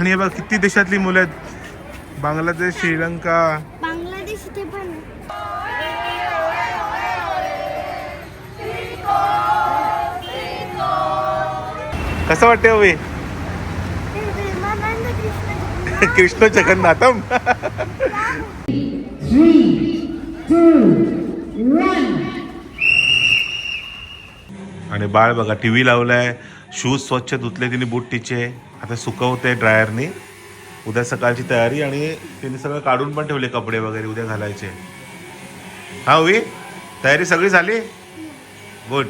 आणि हे बघ किती देशातली मुलं आहेत. बांगलादेश श्रीलंका. बांगलादेश इथे पण कसं वाटतं हवे कृष्ण जगन्नाथम. आणि बाळ बघा टी व्ही लावलाय. शूज स्वच्छ धुतले तिने बूट तिचे. आता सुकवते ड्रायरनी. उद्या सकाळची तयारी आणि तिने सगळं काढून पण ठेवले कपडे वगैरे उद्या घालायचे. हा होई तयारी सगळी झाली? गुड.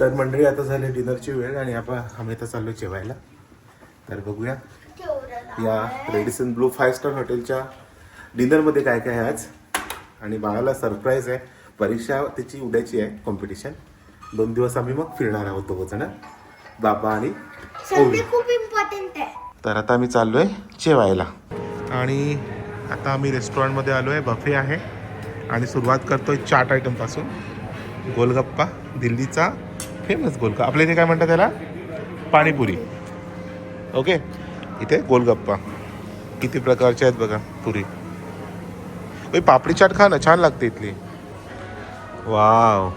तर मंडळी आता झाली डिनरची वेळ आणि आपण आम्ही आता चाललो जेवायला. तर बघूया. या रेडिसन ब्लू फाईव्ह स्टार हॉटेलच्या डिनरमध्ये काय काय आहे आज? आणि बाळाला सरप्राईज आहे. परीक्षा त्याची उद्याची आहे कॉम्पिटिशन दोन दिवस आम्ही मग फिरणार आहोत दोघं जण. बाबा आणि संडे खूप इम्पॉर्टंट आहे. तर आता आम्ही चाललोय जेवायला. आणि आता आम्ही रेस्टॉरंटमध्ये आलो आहे बफे आहे. आणि सुरुवात करतोय चाट आयटमपासून गोलगप्पा दिल्लीचा फेमस गोलगप्पा. आपल्या इथे काय म्हणतात त्याला? पाणीपुरी. ओके इथे गोलगप्पा. किती प्रकारचे आहेत बघा पुरी. ओय पापडी चाट खा ना छान लागते इथली. वाव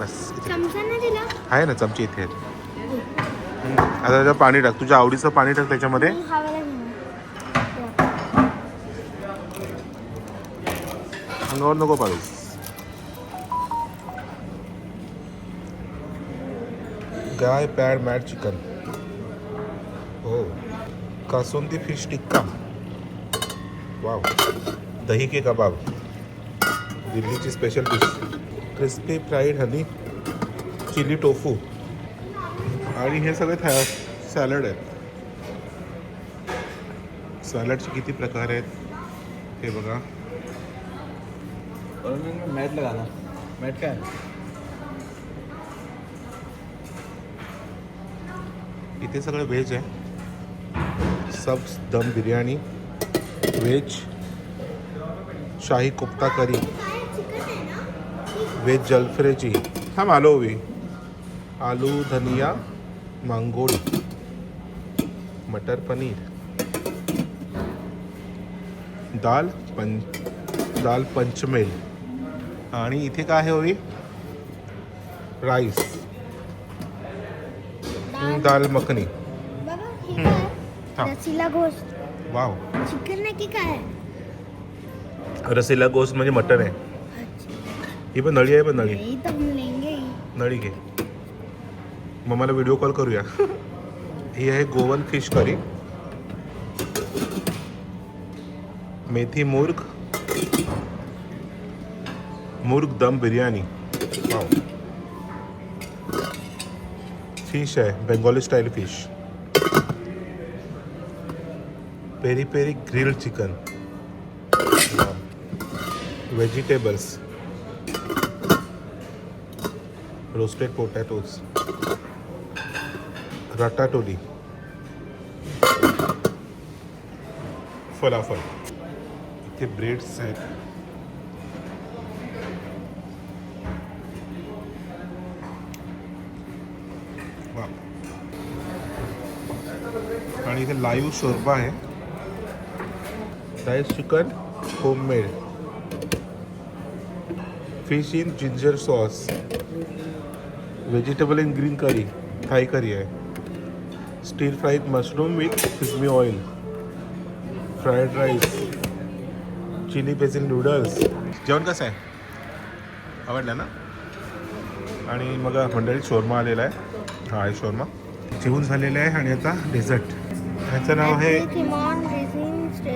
बस. आहे ना चमचे इथे आहेत. आता त्याच्यात पाणी टाक. तुझ्या आवडीचं पाणी टाक त्याच्यामध्ये. अंगावर नको पाडूस गाय पॅड मॅट चिकन. हो. कासुंदी फिश टिक्का. वाव. दही के कबाब. दिल्लीची special dish crispy fried honey chilli tofu आणि हे सगळे था सॅलड आहेत. सॅलडचे किती प्रकार आहेत? हे बघा. मैट लगाना मैट क्या? इथे सगळं व्हेज आहे. सब दम बिर्याणी व्हेज शाही कोफ्ता करी व्हेज जलफ्रेची. थांब आलो आलू धनिया मांगोळी मटर पनीर दाल पं दाल पंचमेल. आणि इथे काय आहे हवी राईस. दाल. मखनी. हे. रसीला गोश्त वाव. चिकन की काय? रसीला गोस्ट म्हणजे मटन आहे. ही पण नळी आहे पण नळी. नळी घे. मग मला व्हिडिओ कॉल करूया. ही गोवन फ़िश करी. मेथी मुर्ग मुर्ग दम बिर्याणी. वाव फ़िश है Bengali style fish peri peri grill chicken vegetables roasted potatoes ratatouille. Falafel. इथे ब्रेड्स आहेत. आणि इथे लाईव्ह शोरबा आहे. Rice chicken homemade fish in ginger sauce vegetable in green curry Thai curry आहे. Stir fried mushroom with फिजमी oil fried rice chilli basil noodles जेवण कसं आहे? आवडलं ना? आणि मग मंडळी शोरमा आलेला आहे. हा आहे शोरमा. जेवण झालेलं आहे आणि आता डेझर्ट ह्याचं नाव आहे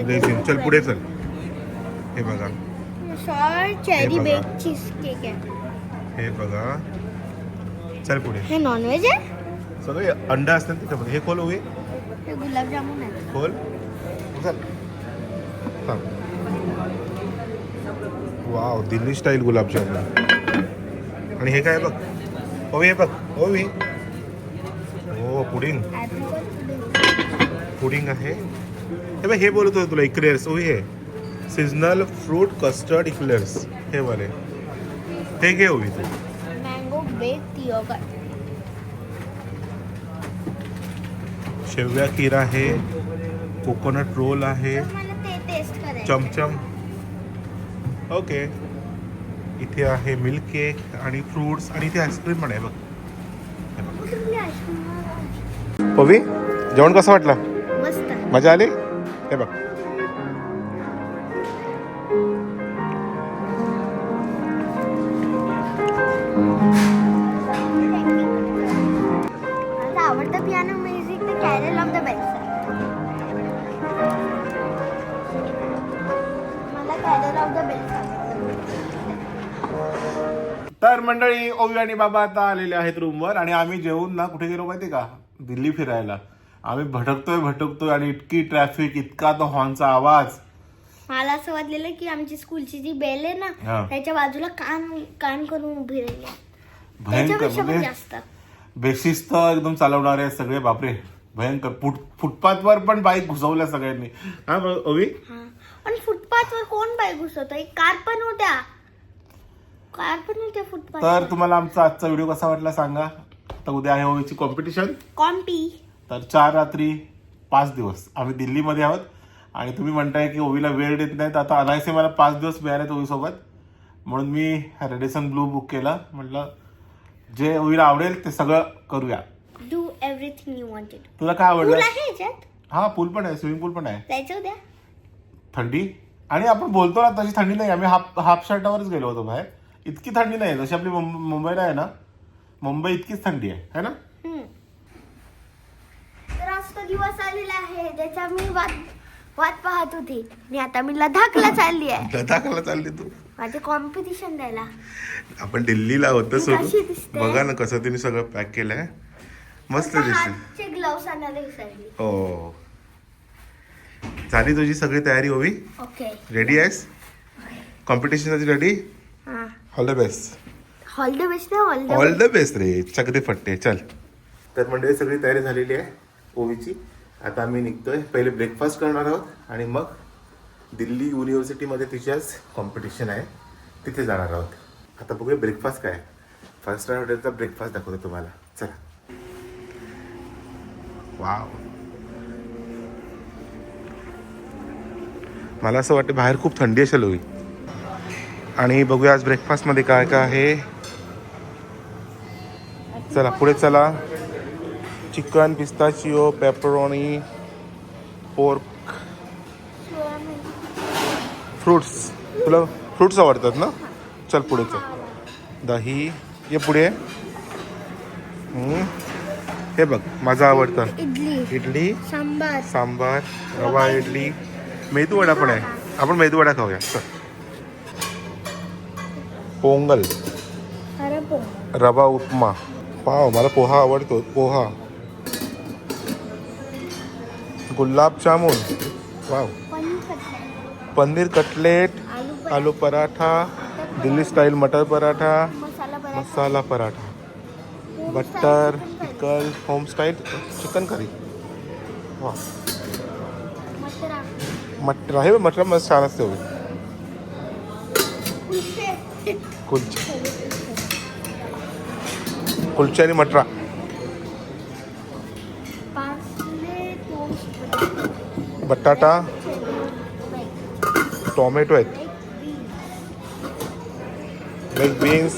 रेझिन चल पुढे चल. हे बघा. हे बघा. चल पुढे. हे नॉनव्हेज आहे? सगळे अंडा असतात त्याच्यामध्ये हे खोल होई हे गुलाबजामुन आहे खोल. थांब. Wow Delhi style gulab jamun. आणि हे काय बघ? ओवी हे बघ. ओवी. हो पुडिंग. पुडिंग. आहे. हे बघ हे बोलत होतं तुला इक्लेअर्स. ओवी हे. सीजनल फ्रूट कस्टर्ड इक्लेअर्स हे वाले. ते घे ओवी तू. मँगो बेक योगर्ट शेवया खीर आहे कोकोनट रोल आहे चमचम. ओके. इथे आहे मिल्क केक आणि फ्रुट्स आणि इथे आईस्क्रीम पण आहे बघ? पवी जेवण कसं वाटलं? मजा आली? हे बघ. मंडळी ओवी आणि बाबा आता आलेले आहेत रूमवर आणि आम्ही जेवून ना कुठे गेलो माहिती का? दिल्ली फिरायला. आम्ही भटकतोय भटकतोय आणि इतकी ट्रॅफिक इतका तो हॉर्नचा आवाज. मला असं वाटलेलं की आमची स्कूलची जी बेल आहे हा. ना त्याच्या बाजूला कान कान करून उभी राहिली. भयंकर त्याच्यापेक्षा पण म्हणजे जास्त. बेशिस्त एकदम चालवणारे सगळे बापरे. भयंकर. फुट फुटपाथवर पण बाईक घुसवल्या सगळ्यांनी. हा ब- ओवी. हा. आणि फुटपाथवर कोण बाईक घुसवतो? एक कार पण होत्या. कार पण होत्या फुटपाथ तर तुम्हाला आमचा आजचा व्हिडिओ कसा वाटला सांगा. तर उद्या आहे ओवीची कॉम्पिटिशन कॉम्पी तर चार रात्री पाच दिवस. आम्ही दिल्लीमध्ये आहोत. आणि तुम्ही म्हणताय की ओवीला वेळ देत नाहीत. आता अनायसे मला पाच दिवस मिळालेत ओवीसोबत. म्हणून मी रेडिसन ब्लू बुक केला. म्हटलं जे ओवीला आवडेल ते सगळं करूया. डू एव्हरीथिंग यू वॉन्टेड तुला काय पूल आवडलं आहे याच्यात? हा पूल पण आहे. स्विमिंग पूल पण आहे. जायचं उद्या? थंडी? आणि आपण बोलतो ना तशी थंडी नाही. आम्ही हाफ हाफ शर्टावरच गेलो होतो बाहेर. इतकी थंडी नाही जशी आपली मुं- मुंबईला आहे ना मुंबई इतकीच थंडी आहे है ना? हम्म. तर आज तो दिवस आलेला आहे ज्याचा मी वाट वाट पाहत होती. आणि आता मी लडाखला चालली आहे. लडाखला चालली तू? माझे कॉम्पिटिशन द्यायला. आपण दिल्लीला होतं ती कशी सोडून दिसते? बघा ना कसं तिने सगळं पॅक केलंय. मस्त दिसते हातचे ग्लव्स आणायला विसरली. हो. झाली तुझी सगळी तयारी हवी ओके रेडी आहेस? कॉम्पिटिशनसाठी रेडी हा. All the best all the best the all the best रे. चकदे फट्टे चल. तर मंडळी सगळी तयारी झालेली आहे ओवीची. आता आम्ही निघतोय. पहिले ब्रेकफास्ट करणार आहोत आणि मग दिल्ली युनिव्हर्सिटीमध्ये तिच्याच कॉम्पिटिशन आहे. तिथे जाणार आहोत. आता बघूया ब्रेकफास्ट काय फाईव्ह स्टार हॉटेलचा ब्रेकफास्ट दाखवतो तुम्हाला. चला. वाव मला असं वाटतं बाहेर खूप थंडी असेल होई आणि बघूया आज ब्रेकफास्टमध्ये काय काय आहे. चला पुढे चला. Chicken pistachio pepperoni pork fruits तुला फ्रुट्स आवडतात ना? चल पुढे चल. दही. ये पुढे. हे बघ माझं आवडतं. इडली. इडली. सांबार. सांबार रवा इडली. मेदू वडा पण आहे. आपण मेदू वडा खाऊया. चल. पोंगल रवा उपमा. पाव मला पोहा आवडतो poha. Gulab jamun. Wow. Paneer cutlet. Aloo paratha, Delhi style matar paratha masala paratha. Butter pickle home style chicken curry वा मटरा. मटर. आहे मटर मस्त छान असते हो. कुलचा. कुलचा आणि मटरा. बटाटा. टोमॅटो आहेत. Leg beans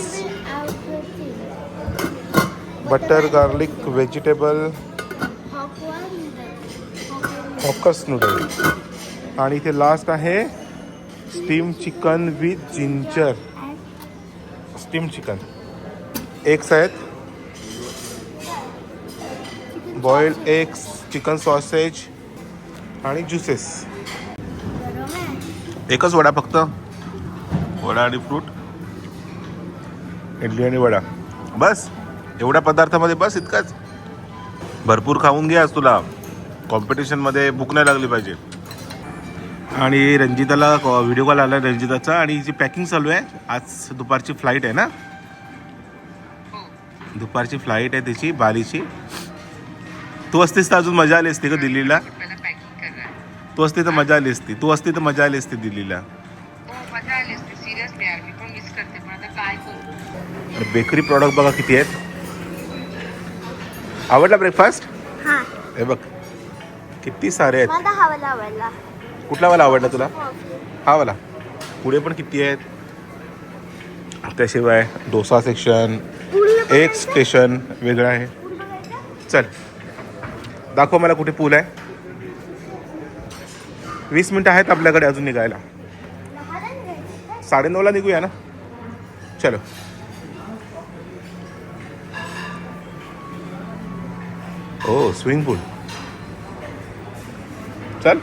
butter garlic vegetable hawkers noodle आणि इथे लास्ट आहे steam chicken with ginger steam chicken. Eggs आहेत बॉइल्ड एग्स चिकन सॉसेज आणि ज्युसेस एकच वडा फक्त. वडा आणि फ्रूट इडली आणि वडा. बस. एवढ्या पदार्थामध्ये बस इतकाच. भरपूर खाऊन घे आज तुला. कॉम्पिटिशनमध्ये भूक नाही लागली पाहिजे. आणि रंजिताला व्हिडिओ कॉल आला रंजिताचा आणि जी पॅकिंग चालू आहे आज दुपारची फ्लाईट आहे ना? दुपारची फ्लाईट आहे त्याची बालीची. तू असतीस तर अजून मजा आली असती का दिल्लीला? तू असती तर मजा आली असती. तू असती तर मजा आली असती दिल्लीला. हो बेकरी प्रॉडक्ट बघा किती आहेत. आवडला ब्रेकफास्ट हा. हे बघ. किती सारे आहेत. कुठला वाला आवडला तुला? हो. वाला. पुढे पण किती आहेत? त्याशिवाय डोसा सेक्शन एक स्टेशन वेगळं आहे? चल. दाखव मला कुठे पूल आहे. वीस मिनटं आहेत आपल्याकडे अजून निघायला? साडेनऊला निघूया ना? चलो. ओ स्विमिंग पूल. चल.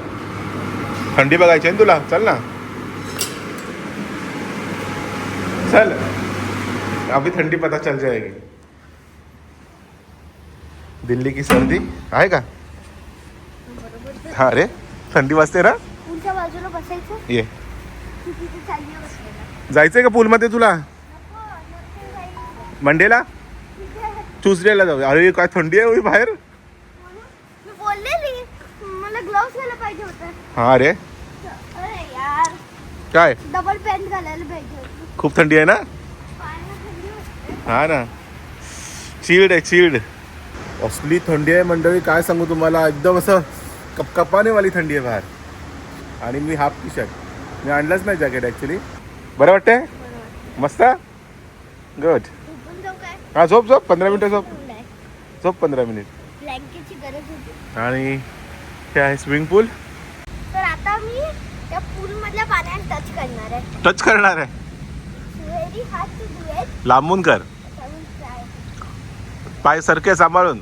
थंडी बघायची आहे तुला? चल ना. चल. अभी ठंडी पता चल जाएगी. दिल्ली की सर्दी? आहे का? हा रे थंडी वाजते ना? ये. जायचंय का पूलमध्ये तुला. मंडेला? ट्युजडेला जाऊ. अरे काय थंडी आहे होई बाहेर मी बोललेली मला ग्लोव्स घ्यायला पाहिजे होतं हा अरे? काय? डबल पॅन्ट घालायला पाहिजे खूप थंडी आहे ना. हा ना. चिल्ड आहे चिल्ड असली थंडी आहे मंडळी काय सांगू तुम्हाला? एकदम असं कपकपाने वाली थंडी आहे बाहेर. आणि मी हाफ टी शर्ट मी आणलंच नाही जॅकेट ॲक्च्युली बरं वाटतंय? मस्त? गुड काय? हा झोप झोप. पंधरा मिनटं झोप. झोप पंधरा मिनिट. आणि हे आहे स्विमिंग पूल आता मी त्या पूल मधल्या पाण्यात टच करणार आहे. टच करणार आहे? लांबून कर. पाय सरके सांभाळून.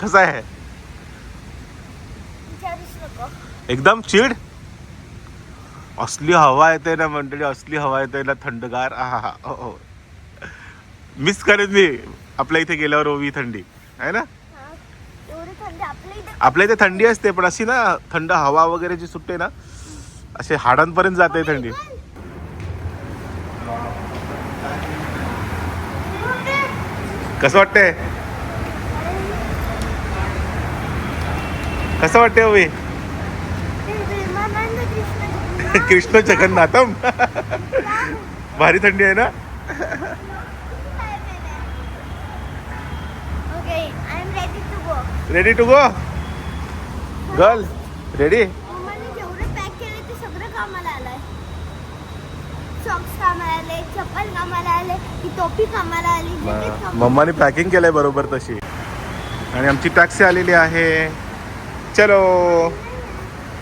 कसं आहे? विचारूच नको. एकदम चिड असली हवा येते ना मंडळी असली हवा येते ना थंडगार. हा हा. हो हो. मिस करेन मी. आपल्या इथे गेल्यावर ओवी थंडी. आहे ना? हा. आपल्या इथे थंडी असते पण अशी ना थंड हवा वगैरे जी सुटते ना असे हाडांपर्यंत जाते थंडी. कसं वाटतंय? कसं वाटतंय ते प्रेमानंद कृष्ण जगन्नाथम? भारी थंडी आहे ना? Ready to go girl ready मम्माने packing केलंय बरोबर तशी. आणि आमची टॅक्सी आलेली आहे. चलो.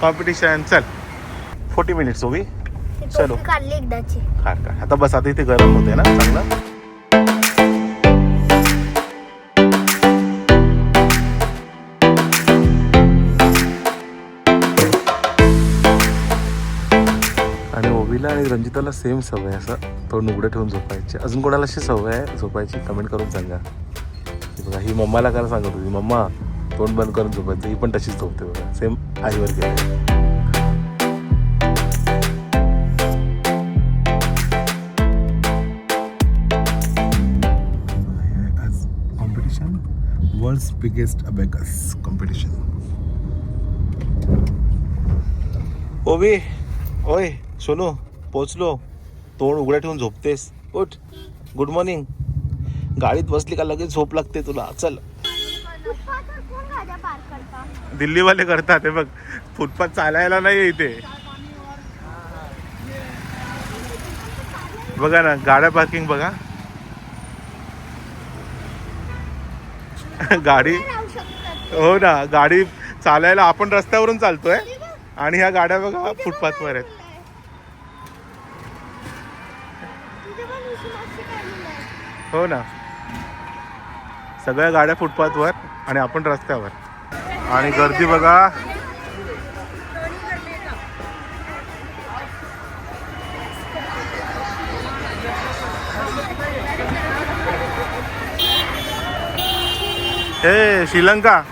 कॉम्पिटिशन चल. फोर्टी मिनिट्स ती चलो. काढली एकदाची. हा का आता बस आता इथे गरम होते ना चांगलं? रवीला आणि रंजिताला सेम सवय असं तोंड उघडं ठेवून झोपायची. अजून कोणाला अशी सवय आहे? झोपायची. कमेंट करून सांगा. बघा ही मम्माला काय सांगत होती. मम्मा तोंड बंद करून झोपायचं ही पण तशीच झोपते बघा. सेम आईवर गेलं आज competition world's biggest abacus competition Ovi ओय. सोनू पोचलो. तोंड उघड्या ठेवून झोपतेस. उठ. गुड मॉर्निंग गाडीत बसली का लगेच झोप लागते तुला? चल. दिल्लीवाले करतात हे बघ. फुटपाथ चालायला नाही इथे. बघा ना गाड्या पार्किंग बघा. गाडी हो ना गाडी चालायला आपण रस्त्यावरून चालतोय. आणि ह्या गाड्या बघा फुटपाथवर आहेत तुझे पण उशी मागची काढलेली आहे. हो ना. सगळ्या गाड्या फुटपाथवर आणि आपण रस्त्यावर. आणि गर्दी बघा. हे श्रीलंका.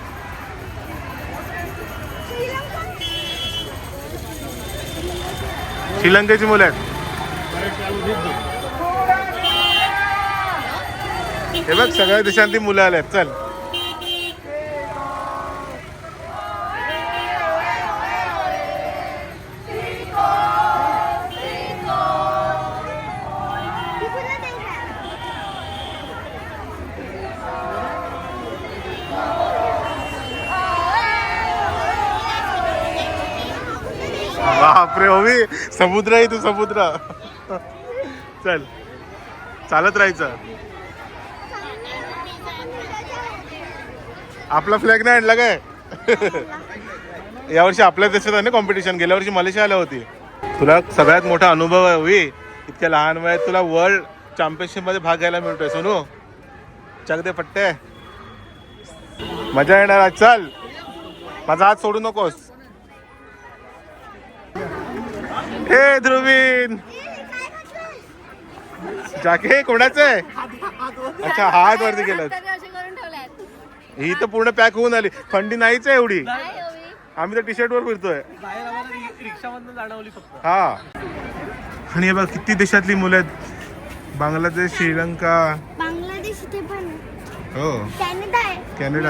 श्रीलंकेची मुलं आहेत. हे बघ सगळ्या देशांती मुलं आल्यात चल. बापरे होवी समुद्र आहे तू समुद्र. चल. चालत राहायचं. आपला फ्लॅग नाही आणला काय? यावर्षी आपल्या देशात आहे ना कॉम्पिटिशन गेल्या वर्षी मलेशियाला होती. तुला सगळ्यात मोठा अनुभव आहे ओवी इतक्या लहान वयात तुला वर्ल्ड चॅम्पियनशिपमध्ये भाग घ्यायला मिळतोय सोनू. चगदे पट्टे मजा येणार आज चल. माझा हात सोडू नकोस. हे ध्रुवीन. जाके कोणाचं आहे? अच्छा हात वरती गेलं ही तर पूर्ण पॅक होऊन आली. थंडी नाहीच आहे एवढी. आम्ही तर टी शर्ट वर फिरतोय. हा. आणि हे बघ किती देशातली मुलं आहेत. बांगलादेश श्रीलंका. बांगलादेश इथे पण आहे. हो. कॅनडा आहे. कॅनडा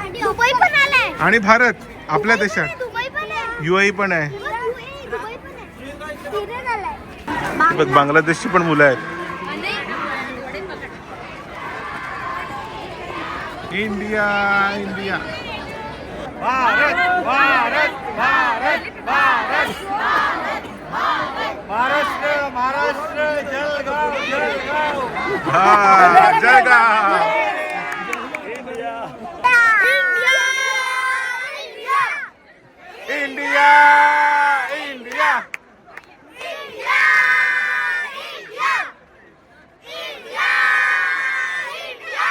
आणि दुबई पण आलाय. आणि भारत आपल्या देशात. दुबई पण आहे. युएई पण आहे. UAE, दुबई पण आहे. तिरण आलाय. बघ बांगला- बांगलादेशची पण मुलं आहेत. India India Bharat Bharat Bharat Bharat. Maharashtra Maharashtra Jalgaon Jalgaon. हा Jalgaon. India India India India India India India India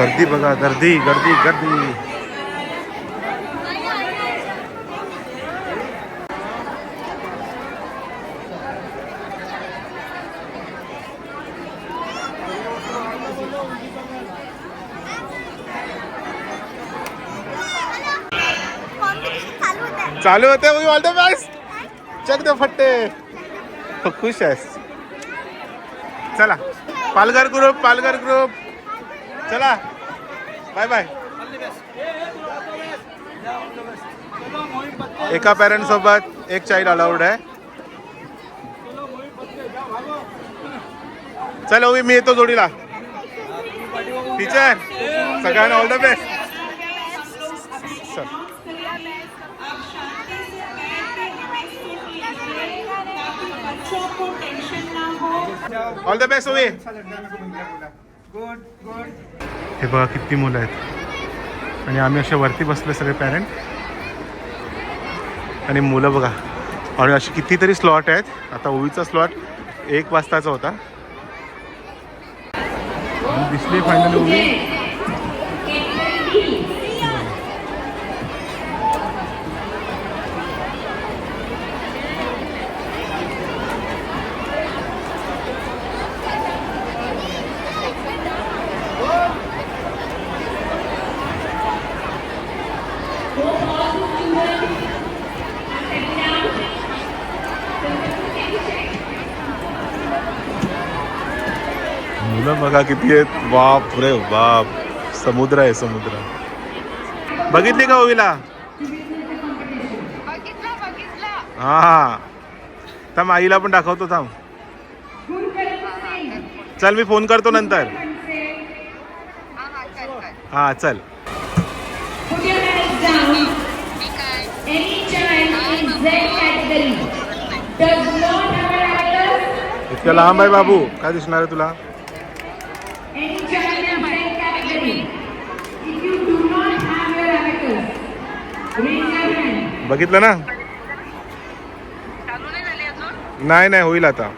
गर्दी बघा गर्दी गर्दी गर्दी. चालू होते ऑल द बेस्ट चक दे फट्टे. खुश आहेस. चला पालघर ग्रुप पालघर ग्रुप चला. बाय बाय एका पॅरेंट सोबत एक चाइल्ड अलाउड आहे. चल ओवी मी येतो जोडीला. टीचर सगळ्यांना all the best all the best Ovi. हे बघा किती मुलं आहेत. आणि आम्ही असे वरती बसले सगळे पॅरेंट आणि मुलं बघा. आणि अशी कितीतरी स्लॉट आहेत. आता ओवीचा स्लॉट एक वाजताचा होता. आणि दिसली फायनली ओवी. बघा किती आहेत. बाप रे बाप. समुद्र आहे समुद्र. बघितली का ओवीला? हा. थांब आईला पण दाखवतो थांब. चल मी फोन करतो नंतर. हा चल. इतक्या लांब आहे बाबू. काय दिसणार आहे तुला? बघितलं ना? नाही नाही नाही होईल आता.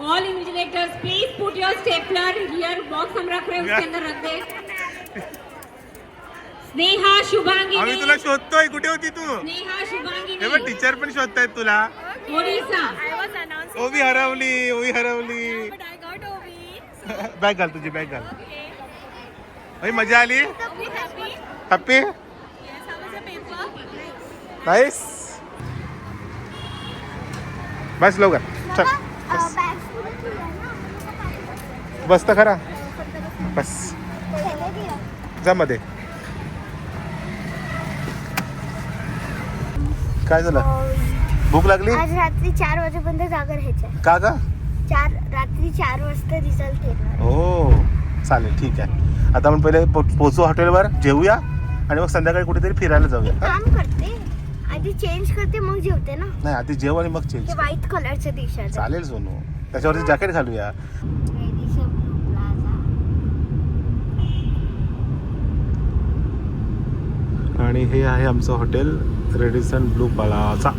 All invigilators, please put your stapler here. Box हम रख रहे हैं उसके अंदर रख दे. स्नेहा आम्ही शुभांगिनी तुला शोधतोय कुठे होती तू? स्नेहा हे बघ टीचर पण शोधतायत तुला। ओडिसा। ओवी हरवली ओवी हरवली। बॅग घाल तुझी बॅग घाल अय मज़ा आली? हॅपी नाईस बस लवकर. चल. बस. बॅग पुढे ठेवूया ना. बस तर खरा. बस. जा मध्ये. काय झालं? भूक लागली? आज रात्री चार वाजेपर्यंत जागा राहायचं का ग? चार रात्री चार वाजता रिझल्ट येणार हो चालेल ठीक आहे. आता आपण पहिले पोचू हॉटेलवर जेवूया आणि मग संध्याकाळी कुठेतरी फिरायला जाऊया? काम करते. आधी चेंज करते मग जेवते ना? नाही आधी जेव आणि मग चेंज ते व्हाईट कलरचं टी शर्ट चालेल सोनू. त्याच्यावरती जॅकेट घालूया आणि हे आहे आमचं हॉटेल रेडिसन ब्लू पलाचा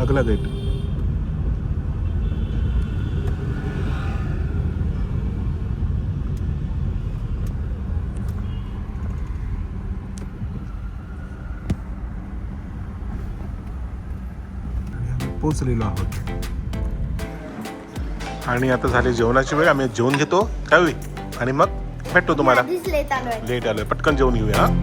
अगला गेट पोचलेलो आहोत. आणि आता झाली जेवणाची वेळ. आम्ही जेवण घेतो काय होईल आणि मग भेटतो तुम्हाला. लेट आलोय. लेट आलोय. पटकन जेवण घेऊया हा.